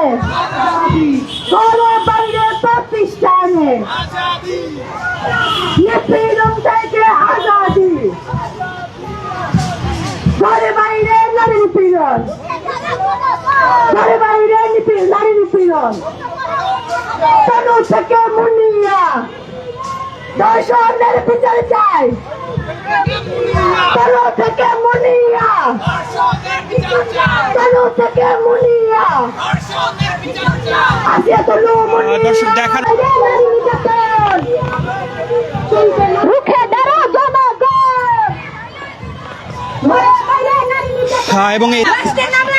ঘরে ঘরে বাইরে প্রতিষ্ঠানে নিপীড়ন থেকে আজাদি ঘরে বাইরে নারী নিপীড়ন ঘরে বাইরে নিপীড়ন নারী নিপীড়ন তনু থেকে মুনিয়া দর্শনের বিচার চাই তনু থেকে মুনিয়া তনু থেকে মুনিয়া আসিয়া তনু মুনিয়া দর্শক দেখার-। হ্যাঁ, এবং এই রাষ্ট্রের নামে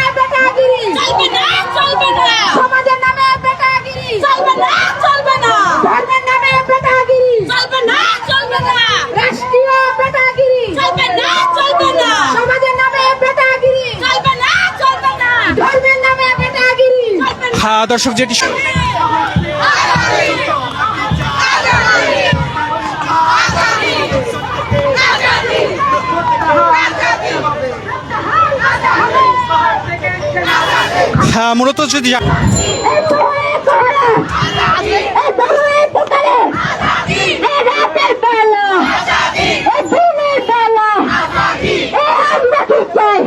দিনের বেলা এই আমরা কি চাই?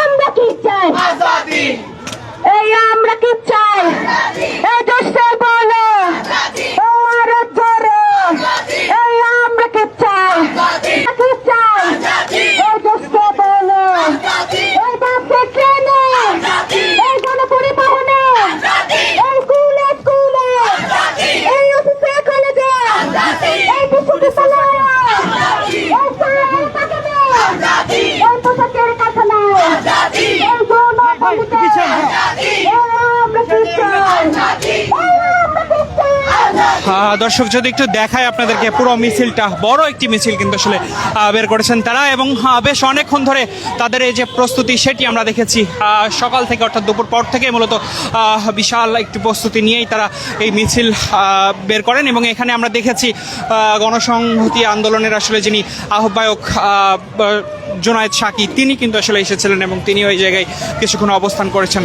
আমরা কি চাই এই আমরা কি চাই এই দেশে বলো আর ধরো এই আমরা কি চাই কি চাই এই দেশে বলো এই বাসে ট্রেনে এই গণপরিবহনে এই স্কুলে স্কুলে এই অফিসে কলেজে এই বিশ্ববিদ্যালয়ে এই শহরের বাগানে এই পোশাকের কারখানায় এই গণভূমিতে আমরা কি চাই আমরা কি চাই আহ, দর্শক, যদি একটু দেখায় আপনাদেরকে, পুরো মিছিলটা, বড় একটি মিছিল কিন্তু আসলে বের করেছেন তারা এবং বেশ অনেকক্ষণ ধরে তাদের এই যে প্রস্তুতি, সেটি আমরা দেখেছি সকাল থেকে অর্থাৎ দুপুর পর থেকে মূলত বিশাল একটি প্রস্তুতি নিয়েই তারা এই মিছিল বের করেন এবং এখানে আমরা দেখেছি গণসংহতি আন্দোলনের আসলে যিনি আহ্বায়ক জোনায়েদ সাকি, তিনি কিন্তু আসলে এসেছিলেন এবং তিনি ওই জায়গায় কিছুক্ষণ অবস্থান করেছেন।